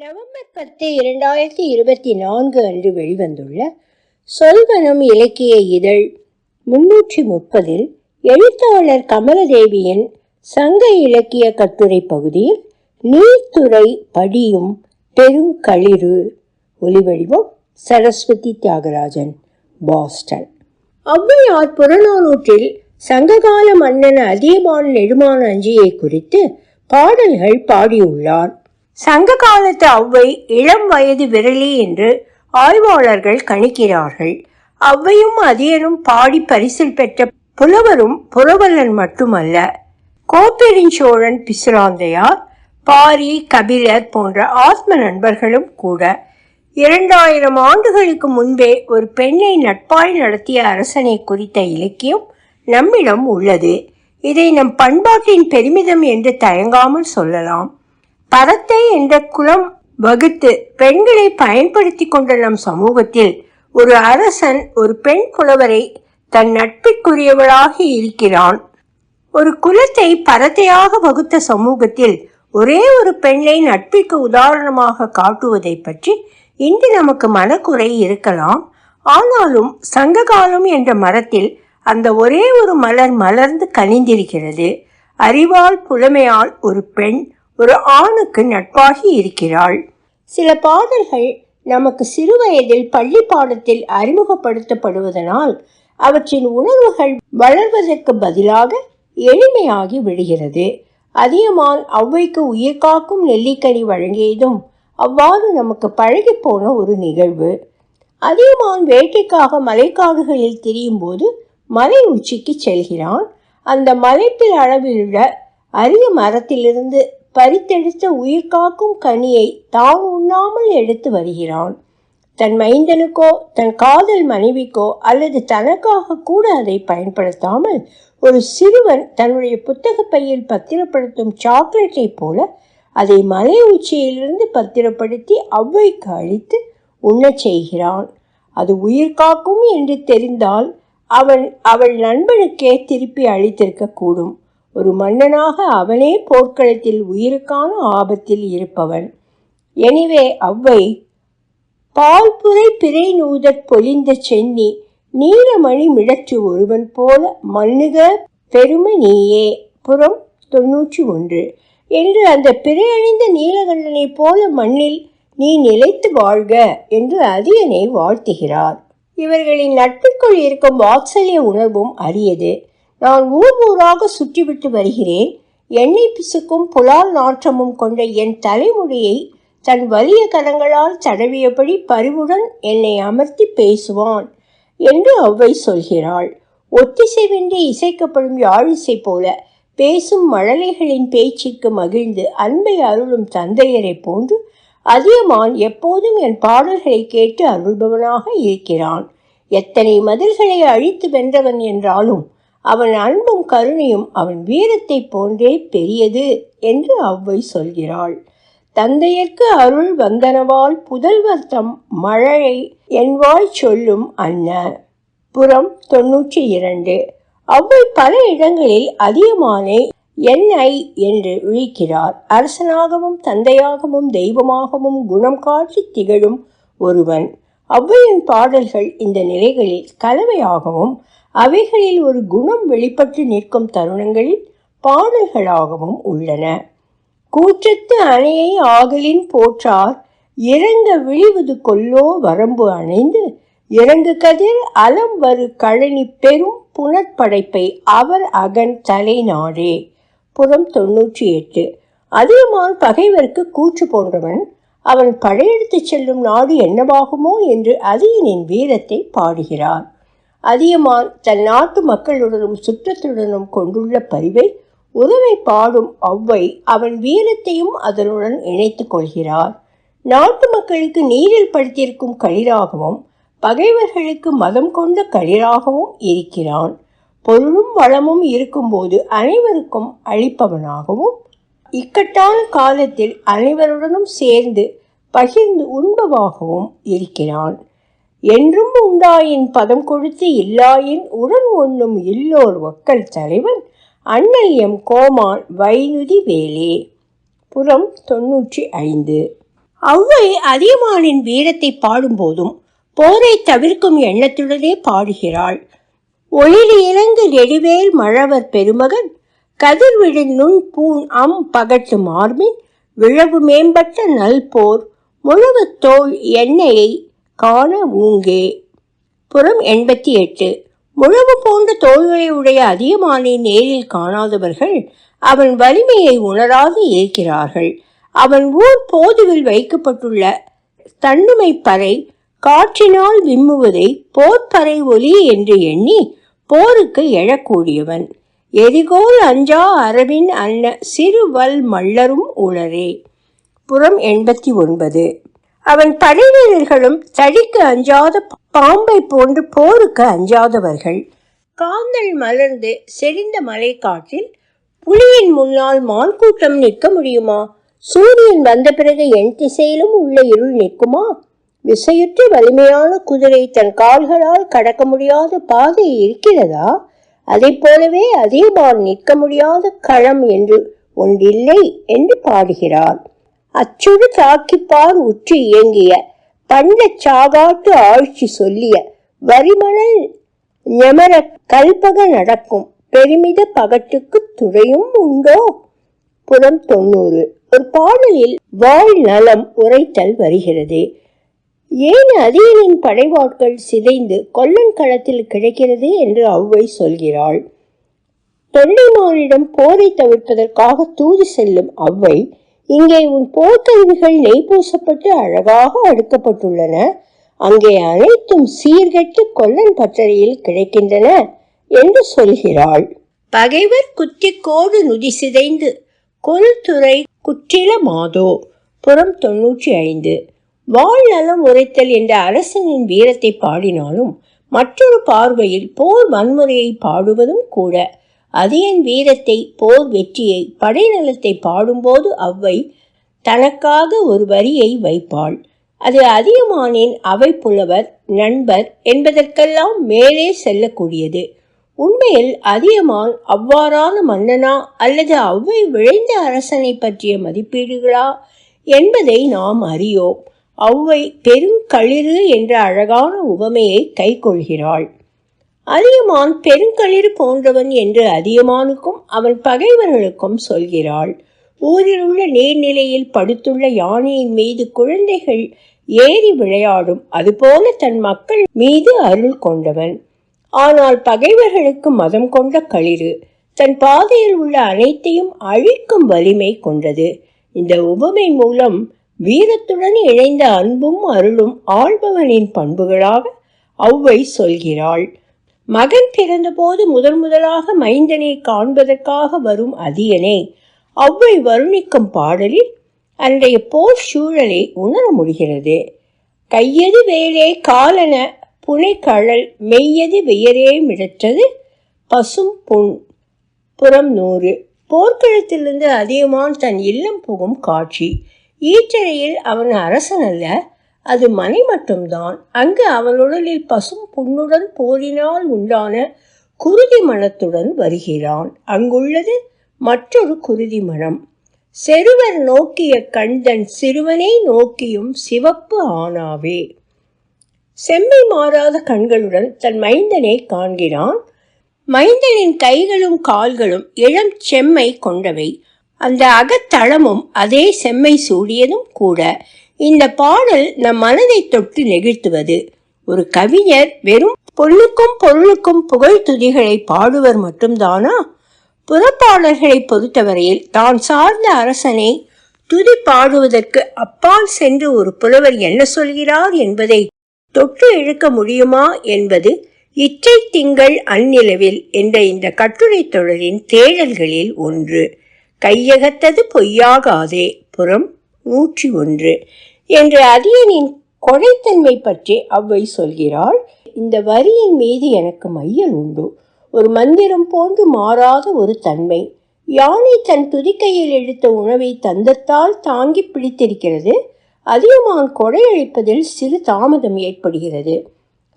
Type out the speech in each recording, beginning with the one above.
November பத்து இரண்டாயிரத்தி இருபத்தி நான்கு அன்று வெளிவந்துள்ள சொல்வனம் இலக்கிய இதழ் முன்னூற்றி முப்பதில் எழுத்தாளர் கமலதேவியின் சங்க இலக்கிய கட்டுரை பகுதியில் நீர்த்துறை படியும் பெருங்களிறு ஒலிவடிவம் சரஸ்வதி தியாகராஜன் பாஸ்டன். ஔவையார் புறநானூற்றில் சங்ககால மன்னன் அதியமான் நெடுமான் அஞ்சியை குறித்து பாடல்கள் பாடியுள்ளார். சங்க காலத்து ஔவை இளம் வயது விரலி என்று ஆய்வாளர்கள் கணிக்கிறார்கள். ஔவையும் அதியனும் பாடி பரிசில் பெற்ற புலவரும் புலவலன் மட்டுமல்ல. கோப்பெருஞ்சோழன் பிசுராந்தையார் பாரி கபிலர் போன்ற ஆத்ம நண்பர்களும் கூட இரண்டாயிரம் ஆண்டுகளுக்கு முன்பே ஒரு பெண்ணை நட்பாய் நடத்திய அரசனை குறித்த இலக்கியம் நம்மிடம் உள்ளது. இதை நம் பண்பாட்டின் பெருமிதம் என்று தயங்காமல் சொல்லலாம். பதத்தை என்ற குலம் வகுத்து பெண்களை பயன்படுத்தி கொண்ட நம் சமூகத்தில் ஒரு அரசன் ஒரு பெண் புலவரை தன் நட்பிற்குரியவளாக இருக்கிறான். ஒரு குலத்தை பரத்தையாக வகுத்த சமூகத்தில் ஒரே ஒரு பெண்ணை நட்பிற்கு உதாரணமாக காட்டுவதை பற்றி இன்று நமக்கு மனக்குறை இருக்கலாம். ஆனாலும் சங்ககாலம் என்ற மரத்தில் அந்த ஒரே ஒரு மலர் மலர்ந்து கனிந்திருக்கிறது. அறிவால் புலமையால் ஒரு பெண் ஒரு ஆணுக்கு நட்பாகி இருக்கிறாள். சில பாடல்கள் நமக்கு சிறுவயதில் பள்ளி பாடத்தில் அறிமுகப்படுத்தப்படுவதனால் அவற்றின் உணர்வுகள் வளர்வதற்கு பதிலாக எளிமையாகி விடுகிறது. அதியமான் அவ்வைக்கு உயிர் காக்கும் நெல்லிக்கனி வழங்கியதும் அவ்வாறு நமக்கு பழகி போன ஒரு நிகழ்வு. அதியமான் வேட்டைக்காக மலைக்காடுகளில் திரியும் போது மலை உச்சிக்கு செல்கிறான். அந்த மலைப்பில் அளவிலுள்ள அரிய மரத்திலிருந்து பறித்தெடுத்த உயிர் காக்கும் கனியை தான் உண்ணாமல் எடுத்து வருகிறான். தன் மைந்தனுக்கோ தன் காதல் மனைவிக்கோ அல்லது தனக்காக கூட அதை பயன்படுத்தாமல் ஒரு சிறுவன் தன்னுடைய புத்தக பையில் பத்திரப்படுத்தும் சாக்லேட்டை போல அதை மலை உச்சியிலிருந்து பத்திரப்படுத்தி அவ்வைக்கு அழித்து உண்ணச் செய்கிறான். அது உயிர் காக்கும் என்று தெரிந்தால் அவன் அவள் நண்பனுக்கே திருப்பி அளித்திருக்கக்கூடும் ஒரு மன்னனாக அவனே போர்க்களத்தில் உயிருக்கான ஆபத்தில் இருப்பவன். எனிவே அவ்வை பால்புரை பிறை நூதற் பொலிந்த சென்னி நீலமணி மிடற்று ஒருவன் போல மண்ணுக பெருமை நீயே. புறம் தொன்னூற்றி ஒன்று. என்று அந்த பிறையணிந்த நீலகண்டனைப் போல மண்ணில் நீ நிலைத்து வாழ்க என்று அதியனை வாழ்த்துகிறார். இவர்களின் நட்புக்குள் இருக்கும் வாத்சல்ய உணர்வும் அரியது. நான் ஊர் ஊராக சுற்றிவிட்டு வருகிறேன். எண்ணெய் பிசுக்கும் புலால் நாற்றமும் கொண்ட என் தலைமுடியை தன் வலிய கரங்களால் தடவியபடி பரிவுடன் என்னை அமர்த்தி பேசுவான் என்று அவ்வை சொல்கிறாள். ஒத்திசைவின்றி இசைக்கப்படும் யாழிசை போல பேசும் மழலைகளின் பேச்சிற்கு மகிழ்ந்து அன்பை அருளும் தந்தையரை போன்று அதியமான் எப்போதும் என் பாடல்களை கேட்டு அருள்பவனாக இருக்கிறான். எத்தனை மதில்களை அழித்து வென்றவன் என்றாலும் அவன் அன்பும் கருணையும் அவன் வீரத்தை போன்றே பெரியது என்று அவ்வை சொல்கிறாள். தந்தையர்க்கு அருள் வந்தனவால் புதல்வர் தம் மழை என்வாய் சொல்லும் அன்ன புறம் தொன்னூற்றி இரண்டு. அவ்வை பல இடங்களில் அதிகமானை என்னை என்று விழிக்கிறார். அரசனாகவும் தந்தையாகவும் தெய்வமாகவும் குணம் காட்டி திகழும் ஒருவன். ஔவையின் பாடல்கள் இந்த நிலைகளில் கலவையாகவும் அவைகளில் ஒரு குணம் வெளிப்பட்டு நிற்கும் தருணங்களில் பாடல்களாகவும் உள்ளன. கூற்றத்து அணையை ஆகலின் போற்றார் இறங்க விழிவது கொல்லோ வரம்பு அணைந்து இறங்கு கதிர் அலம் வரு கழனி பெரும் புனற்படைப்பை அவர் அகன் தலை நாடே. புறம் தொன்னூற்றி எட்டு அதிகமான் பகைவருக்கு கூற்று போன்றவன் அவன் படையெடுத்துச் செல்லும் நாடு என்னவாகுமோ என்று அதியனின் வீரத்தை பாடுகிறார். அதியமான் தன் நாட்டு மக்களுடனும் சுற்றத்துடனும் கொண்டுள்ள பரிவை உதவை பாடும் ஒவ்வை அவன் வீரத்தையும் அதனுடன் இணைத்துக் கொள்கிறார். நாட்டு மக்களுக்கு நீரில் படுத்திருக்கும் களிராகவும் பகைவர்களுக்கு மதம் கொண்ட களிராகவும் இருக்கிறான். பொருளும் வளமும் இருக்கும்போது அனைவருக்கும் அளிப்பவனாகவும் இக்கட்டான காலத்தில் அனைவருடனும் சேர்ந்து பகிர்ந்து உண்பவாகவும் இருக்கிறான். என்றும் உண்டாயின் பதம் கொடுத்து இல்லாயின் உடன் ஒண்ணும் இல்லோர் ஒக்கல் தலைவன் அண்ணல் எம் கோமான் வைனுதி வேலே. புறம் தொன்னூற்றி ஐந்து. அவ்வை அதியமானின் வீரத்தை பாடும்போதும் போரை தவிர்க்கும் எண்ணத்துடனே பாடுகிறாள். ஒளிரி இறங்கு நெடுவேல் மழவர் பெருமகன் கதிர்விழின் நுண் பூண் அம் பகட்டு மார்பின் விழவு மேம்பட்ட நல் போர் தோல் எண்ணெயை காண ஊங்கே. புறம் எண்பத்தி எட்டு முழவு போன்ற தோள்களை உடைய அதிகமானை நேரில் காணாதவர்கள் அவன் வலிமையை உணராது இருக்கிறார்கள் அவன் ஊர் போதுவில் வைக்கப்பட்டுள்ள தன்னுமை பறை காற்றினால் விம்முவதை போர்ப்பறை ஒலி என்று எண்ணி போருக்கு எழக்கூடியவன். எரிகோல் அஞ்சா அரவின் அன்ன சிறுவல் மல்லரும் உளரே புறம் எண்பத்தி ஒன்பது. அவன் படை வீரர்களும் தடிக்கு அஞ்சாத பாம்பை போன்று போருக்கு அஞ்சாதவர்கள். காந்தல் மலர்ந்து செறிந்த மலை காட்டில் புலியின் முன்னால் மான் கூட்டம் நிற்க முடியுமா? சூரியன் வந்த பிறகு என் திசையிலும் உள்ள இருள் நிற்குமா? விசையுற்ற வலிமையான குதிரை தன் கால்களால் கடக்க முடியாத பாதை இருக்கிறதா? அதை போலவே அதிகமான் நிற்க முடியாத களம் என்று ஒன்றில்லை என்று பாடுகிறார் அச்சுடு தாக்கிப்பார் உற்று இயங்கிய. பண்ட சாகாட்டு ஆழ்ச்சி சொல்லிய. வரிமணல் ஞமர கல்பக நடக்கும். பெருமித பகட்டுக்கு துறையும் உண்டோ? புறம் தொண்ணூறு ஒரு பாடலில் வாழ் நலம் உரைத்தல் வருகிறது. ஏன் அதியனின் படைவாட்கள் சிதைந்து கொல்லன் களத்தில் கிடைக்கிறது என்று அவ்வை சொல்கிறாள். தொண்டைமானிடம் போரை தவிர்ப்பதற்காக தூது செல்லும் அவ்வை இங்கே உன் போர்க்கருவிகள் நெய் பூசப்பட்டு அழகாக அடுக்கப்பட்டுள்ளன. அங்கே அனைத்தும் சீர்கெட்டு கொல்லன் பட்டறையில் கிடைக்கின்றன என்று சொல்கிறாள். பகைவர் குத்திக்கோடு நுதி சிதைந்து கொல்துறை குற்றில மாதோ. புறம் தொன்னூற்றி ஐந்து வாழ் நலம் உரைத்தல் என்ற அரசனின் வீரத்தை பாடினாலும் மற்றொரு பார்வையில் போர் வன்முறையை பாடுவதும் கூட. அதியன் வீரத்தை போர் வெற்றியை படைநலத்தை பாடும்போது அவ்வை தனக்காக ஒரு வரியை வைப்பாள். அது அதியமானின் அவை புலவர் நண்பர் என்பதற்கெல்லாம் மேலே செல்லக்கூடியது. உண்மையில் அதியமான் அவ்வாறான மன்னனா அல்லது அவ்வை விழைந்த அரசனை பற்றிய மதிப்பீடுகளா என்பதை நாம் அறியோம். அவ்வை பெருங்களிறு என்ற அழகான உவமையை கை கொள்கிறாள் அதியமான் பெருங்களிர் போன்றவன் என்று அதியமானுக்கும் அவன் பகைவர்களுக்கும் சொல்கிறாள். ஊரில் உள்ள நீர்நிலையில் படுத்துள்ள யானையின் மீது குழந்தைகள் ஏறி விளையாடும் அதுபோல தன் மக்கள் மீது அருள் கொண்டவன். ஆனால் பகைவர்களுக்கு மதம் கொண்ட களிறு தன் பாதையில் உள்ள அனைத்தையும் அழிக்கும் வலிமை கொண்டது. இந்த உபமை மூலம் வீரத்துடன் இணைந்த அன்பும் அருளும் ஆள்பவனின் பண்புகளாக ஔவை சொல்கிறாள். மகன் பிறந்தபோது முதன் முதலாக மைந்தனை காண்பதற்காக வரும் அதியனை அவ்வை வருணிக்கும் பாடலில் அன்றைய போர் சூழலை உணர முடிகிறது. கையது வேலே காலன புனைக்கழல் மெய்யது வெயரே மிடற்றது பசும் புண் புறம் நூறு போர்க்களத்திலிருந்து அதிகமான் தன் இல்லம் புகும் காட்சி ஈற்றறையில் அவன் அரசன் அல்ல அது மனை மட்டும்தான். அங்கு அவள் உடலில் பசும் புண்ணுடன் போரினால் உண்டான குருதி மனத்துடன் வருகிறான். அங்குள்ளது மற்றொரு குருதி மனம் செருவர் நோக்கிய கண்தன் சிறுவனை நோக்கியும் சிவப்பு ஆனாவே செம்மை மாறாத கண்களுடன் தன் மைந்தனை காண்கிறான். மைந்தனின் கைகளும் கால்களும் இளம் செம்மை கொண்டவை. அந்த அகத்தளமும் அதே செம்மை சூடியதும் கூட இந்த பாடல் நம் மனதை தொட்டு நெகிழ்த்துவது. ஒரு கவிஞர் வெறும் பொருளுக்கும் பொருளுக்கும் புகழ் துதிகளை பாடுவர் மட்டும்தானா? புறப்பாடல்களை பொறுத்தவரையில் தான் சார்ந்த அரசனை துதி பாடுவதற்கு அப்பால் சென்று ஒரு புலவர் என்ன சொல்கிறார் என்பதை தொட்டு இழுக்க முடியுமா என்பது இச்சை திங்கள் அந்நிலவில் என்ற இந்த கட்டுரை தொடரின் தேடல்களில் ஒன்று. கையகத்தது பொய்யாகாதே புறம் நூற்றி ஒன்று. என்ற அதியனின் கொடைத்தன்மை பற்றி அவ்வை சொல்கிறாள் இந்த வரியின் மீது எனக்கு மையல் உண்டு. ஒரு மந்திரம் போன்று மாறாத ஒரு தன்மை. யானை தன் துதிக்கையில் எடுத்த உணவை தந்தத்தால் தாங்கி பிடித்திருக்கிறது. அதியமான் கொடையளிப்பதில் சிறு தாமதம் ஏற்படுகிறது.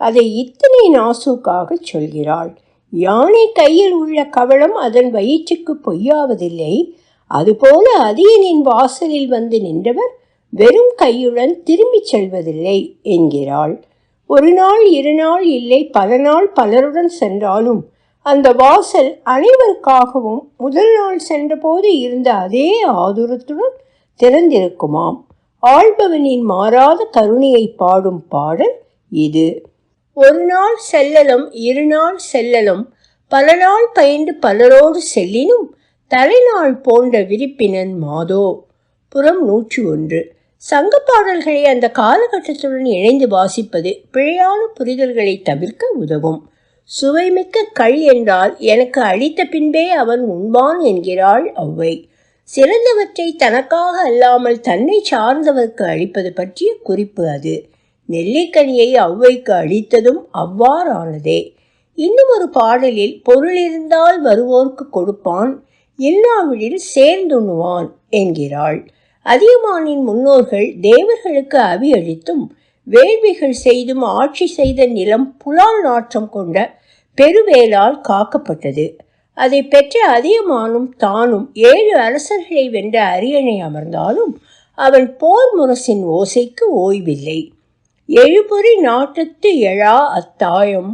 அதை இத்தனை நாசூக்காக சொல்கிறாள். யானை கையில் உள்ள கவளம் அதன் வயிற்றுக்கு பொய்யாவதில்லை. அதுபோல அதியனின் வாசலில் வந்து நின்றவர் வெறும் கையுடன் திரும்பிச் செல்வதில்லை என்கிறாள். ஒரு நாள் இரு நாள் இல்லை பல நாள் பலருடன் சென்றாலும் அந்த வாசல் அனைவருக்காகவும் முதல் நாள் சென்றபோது இருந்த அதே ஆதுரத்துடன் திறந்திருக்குமாம். ஆள்பவனின் மாறாத கருணையை பாடும் பாடல் இது. ஒரு நாள் செல்லலும் இரு நாள் செல்லலும் பல நாள் பயின்று பலரோடு செல்லினும் தலைநாள் போன்ற விரிப்பினன் மாதோ? புறம் நூற்றி ஒன்று சங்க பாடல்களை அந்த காலகட்டத்துடன் இணைந்து வாசிப்பது பிழையான புரிதல்களை தவிர்க்க உதவும். சுவைமிக்க கழி என்றால் எனக்கு அளித்த பின்பே அவன் உண்பான் என்கிறாள் ஔவை சிறந்தவற்றை தனக்காக அல்லாமல் தன்னை சார்ந்தவர்க்கு அளிப்பது பற்றிய குறிப்பு அது. நெல்லிக்கனியை ஔவைக்கு அளித்ததும் அவ்வாறானதே. இன்னும் ஒரு பாடலில் பொருள் இருந்தால் வருவோர்க்கு கொடுப்பான். இல்லாவிடில் சேர்ந்துண்ணுவான் என்கிறாள். அதியமானின் முன்னோர்கள் தேவர்களுக்கு அவி அளித்தும் வேள்விகள் செய்தும் ஆட்சி செய்த நிலம் புலால் நாற்றம் கொண்ட பெருவேலால் காக்கப்பட்டது. அதை பெற்ற அதியமானும் தானும் ஏழு அரசர்களை வென்ற அரியணை அமர்ந்தாலும் அவன் போர் முரசின் ஓசைக்கு ஓய்வில்லை. எழுபொறி நாட்டத்து எழா அத்தாயம்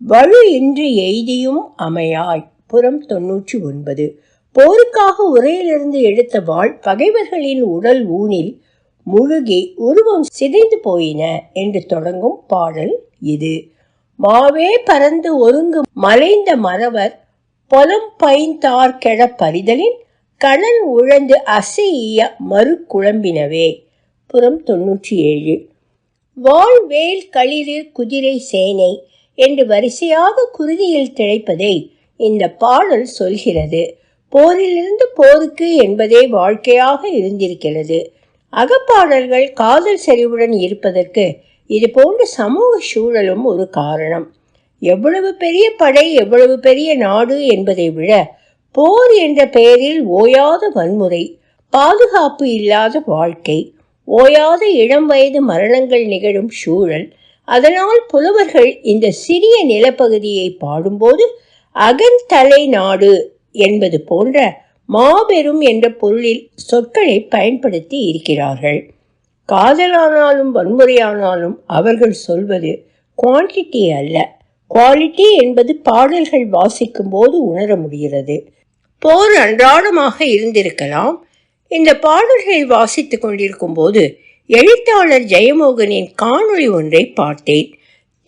வலு இன்று எய்தியும் அமையாய். புறம் தொன்னூற்றி ஒன்பது போருக்காக உரையிலிருந்து எடுத்த வாழ் பகைவர்களின் உடல் ஊனில் முழுகி உருவம் சிதைந்து போயின என்று தொடங்கும் பாடல் இது. மாவே பறந்து ஒருங்கு மலைந்த மறவர் பொலம் பைந்தார் கிழப்பறிதலின் பறிதலின் உழந்து அசைய மறு குழம்பினவே. புறம் தொன்னூற்றி ஏழு வாள் வேல் களிறு குதிரை சேனை என்று வரிசையாக குருதியில் திளைப்பதை இந்த பாடல் சொல்கிறது போரிலிருந்து போருக்கு என்பதே வாழ்க்கையாக இருந்திருக்கிறது. அகப்பாடல்கள் காதல் செறிவுடன் இருப்பதற்கு இது போன்ற சமூக சூழலும் ஒரு காரணம். எவ்வளவு பெரிய படை எவ்வளவு பெரிய நாடு என்பதை விட போர் என்ற பெயரில் ஓயாத வன்முறை பாதுகாப்பு இல்லாத வாழ்க்கை ஓயாத இளம் வயது மரணங்கள் நிகழும் சூழல் அதனால் புலவர்கள் இந்த சிறிய நிலப்பகுதியை பாடும்போது அகந்தலை நாடு என்பது போன்ற மாபெரும் என்ற பொருளில் சொற்களை பயன்படுத்தி இருக்கிறார்கள். காதலானாலும் வன்முறையானாலும் அவர்கள் சொல்வது குவான்டிட்டி அல்ல. குவாலிட்டி என்பது பாடல்கள் வாசிக்கும் போது உணர முடிகிறது. போர் அன்றாடமாக இருந்திருக்கலாம். இந்த பாடல்களை வாசித்துக் கொண்டிருக்கும் போது எழுத்தாளர் ஜெயமோகனின் காணொளி ஒன்றை பார்த்தேன்.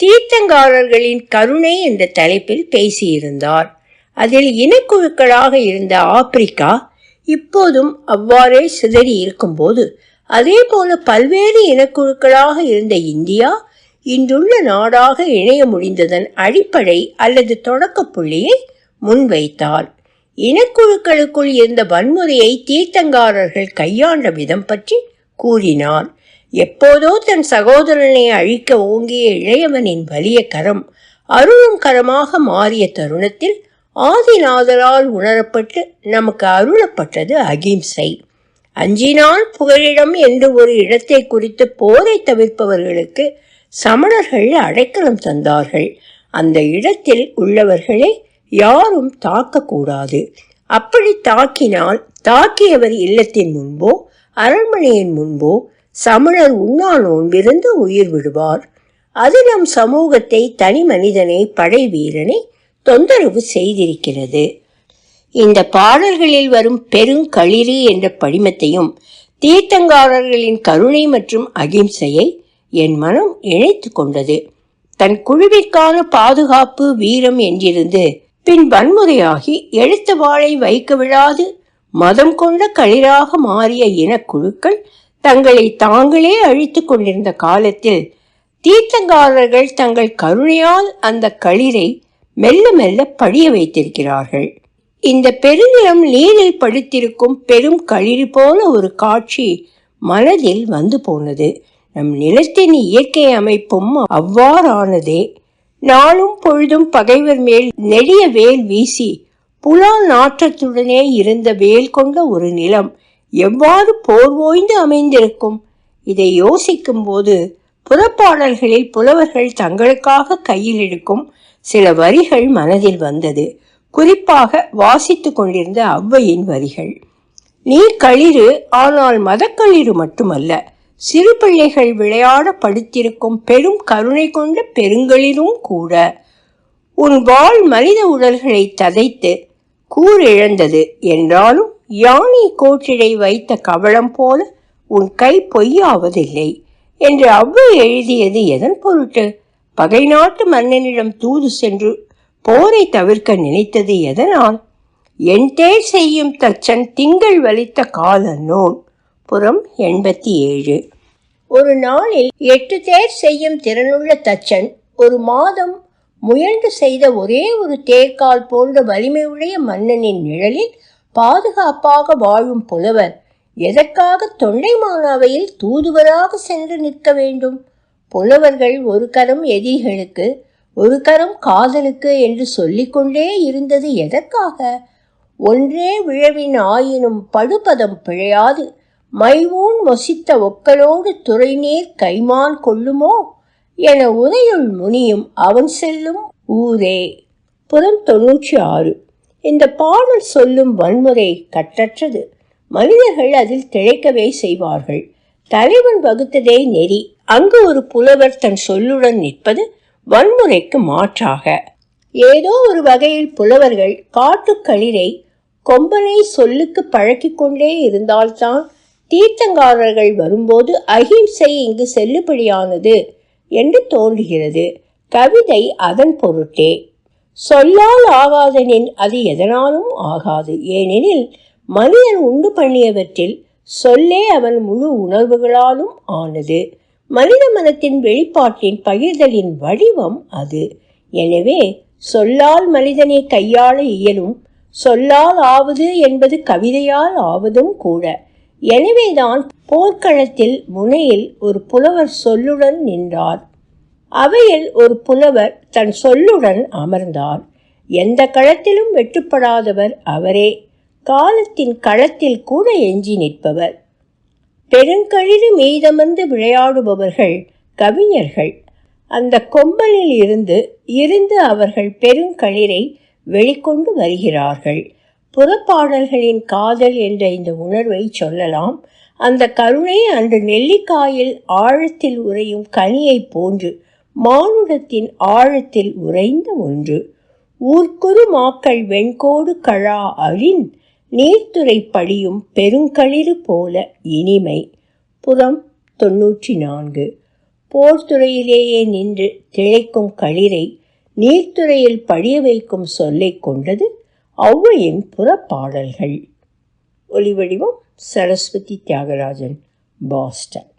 தீர்த்தங்காரர்களின் கருணை என்ற தலைப்பில் பேசியிருந்தார். அதில் இனக்குழுக்களாக இருந்த ஆப்பிரிக்கா இப்போதும் அவ்வாறே சிதறி இருக்கும்போது அதே போல பல்வேறு இனக்குழுக்களாக இருந்த இந்தியா இன்றுள்ள நாடாக இணைய முடிந்ததன் அடிப்படை அல்லது தொடக்க புள்ளியை முன்வைத்தார் இனக்குழுக்களுக்குள் இருந்த வன்முறையை தீர்த்தங்காரர்கள் கையாண்ட விதம் பற்றி கூறினார். எப்போதோ தன் சகோதரனை அழிக்க ஓங்கிய இளையவனின் வலிய கரம் அருளும் கரமாக மாறிய தருணத்தில் ஆதிநாதரால் உணரப்பட்டு நமக்கு அருளப்பட்டது அகிம்சை. அஞ்சினால் புகழிடம் என்று ஒரு இடத்தை குறித்து போரை தவிர்ப்பவர்களுக்கு சமணர்கள் அடைக்கலம் தந்தார்கள். அந்த இடத்தில் உள்ளவர்களை யாரும் தாக்கக்கூடாது. அப்படி தாக்கினால் தாக்கியவர் இல்லத்தின் முன்போ அரண்மனையின் முன்போ சமணர் உண்ணா நோன்பிருந்து உயிர் விடுவார். அது நம் சமூகத்தை தனி மனிதனை படை வீரனை தொந்தரவு செய்திருக்கிறது. இந்த பாடல்களில் வரும் பெருங்களிறு என்ற படிமத்தையும் தீர்த்தங்காரர்களின் கருணை மற்றும் அகிம்சையை என் மனம் இணைத்து கொண்டது. தன் குழுவிற்கான பாதுகாப்பு வீரம் என்றிருந்து பின் வன்முறையாகி எழுத்த வாழை வைக்க விழாது மதம் கொண்ட களிராக மாறிய இனக்குழுக்கள் தங்களை தாங்களே அழித்துக் கொண்டிருந்த காலத்தில் தீர்த்தங்காரர்கள் தங்கள் கருணையால் அந்த களிரை மெல்ல மெல்ல படிய வைத்திருக்கிறார்கள். இந்த பெருநிலம் நீரில் படுத்திருக்கும் பெரும் களிறு போல ஒரு காட்சி மனதில் வந்து போனது. நம் நிலத்தின் இயற்கை அமைப்பும் அவ்வாறானதே. நாளும் பொழுதும் பகைவர் மேல் நெடிய வேல் வீசி புலால் நாற்றத்துடனே இருந்த வேல் கொண்ட ஒரு நிலம் எவ்வாறு போர் ஓய்ந்து அமைந்திருக்கும்? இதை யோசிக்கும் போது புறப்பாடல்களில் புலவர்கள் தங்களுக்காக கையில் எடுக்கும் சில வரிகள் மனதில் வந்தது. குறிப்பாக வாசித்துக் கொண்டிருந்த ஔவையின் வரிகள். நீ களிறு ஆனால் மதக்களிறு மட்டுமல்ல. சிறு பிள்ளைகள் விளையாட படுத்திருக்கும் பெரும் கருணை கொண்ட பெருங்களிலும் கூட. உன் வாழ் மனித உடல்களை ததைத்து கூறிழந்தது என்றாலும் யானை கோற்றிடை வைத்த கவளம் போல உன் கை பொய்யாவதில்லை என்று அவ்வை எழுதியது எதன் பொருட்டு? பகை நாட்டு மன்னனிடம் தூது சென்று போரை தவிர்க்க நினைத்தது எதனால்? என் தேர் செய்யும் தச்சன் திங்கள் வலித்த கால நோன். புறம் எண்பத்தி ஏழு ஒரு நாளில் எட்டு தேர் செய்யும் திறனுள்ள தச்சன் ஒரு மாதம் முயன்று செய்த ஒரே ஒரு தேர்கால் போன்ற வலிமையுடைய மன்னனின் நிழலில் பாதுகாப்பாக வாழும் புலவர் எதற்காக தொண்டை மாணவையில் தூதுவராக சென்று நிற்க வேண்டும்? புலவர்கள் ஒரு கரம் எதிரிகளுக்கு ஒரு கரம் காதலுக்கு என்று சொல்லிக்கொண்டே இருந்தது எதற்காக? ஒன்றே விழவின் ஆயினும் படுபதம் பிழையாது. மைவூன் மொசித்த ஒக்கலோடு துறைநீர் கைமான் கொள்ளுமோ? என உதையுள் முனியும் அவன் செல்லும் ஊரே. புறம் தொன்னூற்றி ஆறு. இந்த பாடல் சொல்லும் வன்முறை கற்றற்றது மனிதர்கள் அதில் திளைக்கவே செய்வார்கள். தலைவன் வகுத்ததே நெறி. அங்கு ஒரு புலவர் தன் சொல்லுடன் நிற்பது வன்முறைக்கு மாற்றாக. ஏதோ ஒரு வகையில் புலவர்கள் காட்டுக்களிரை கொம்பனை சொல்லுக்கு பழக்கிக் கொண்டே இருந்தால்தான் தீர்த்தங்காரர்கள் வரும்போது அகிம்சை இங்கு செல்லுபடியானது என்று தோன்றுகிறது. கவிதை அதன் பொருட்டே. சொல்லால் ஆகாதனின் அது எதனாலும் ஆகாது. ஏனெனில் மனிதன் உண்டு பண்ணியவற்றில் சொல்லே அவன் முழு உணர்வுகளாலும் ஆனது. மனித மனத்தின் வெளிப்பாட்டின் பகிர்தலின் வடிவம் அது. எனவே சொல்லால் மனிதனை கையாள இயலும் சொல்லால் ஆவது என்பது கவிதையால் ஆவதும் கூட. எனவேதான் போர்க்களத்தில் முனையில் ஒரு புலவர் சொல்லுடன் நின்றார். அவையில் ஒரு புலவர் தன் சொல்லுடன் அமர்ந்தார். எந்த களத்திலும் வெட்டுப்படாதவர் அவரே. காலத்தின் களத்தில் கூட எஞ்சி நிற்பவர். பெருங்கழிறு மீதமர்ந்து விளையாடுபவர்கள் கவிஞர்கள். அந்த கொம்பலில் இருந்து இருந்து அவர்கள் பெருங்களிரை வெளிக்கொண்டு வருகிறார்கள். புறப்பாடல்களின் காதல் என்ற இந்த உணர்வை சொல்லலாம். அந்த கருணை அன்று நெல்லிக்காயில் ஆழத்தில் உறையும் கனியைப் போன்று மானுடத்தின் ஆழத்தில் உறைந்த ஒன்று. ஊர்க்குறு மாக்கள் வெண்கோடு கழா அழின் நீர்த்துறை படியும் பெருங்களிறு போல இனிமை. புறம் தொன்னூற்றி நான்கு போர்த்துறையிலேயே நின்று திளைக்கும் களிரை நீர்த்துறையில் படிய வைக்கும் சொல்லை கொண்டது ஔவையின் புறப்பாடல்கள். ஒலிவடிவம் சரஸ்வதி தியாகராஜன் பாஸ்டன்.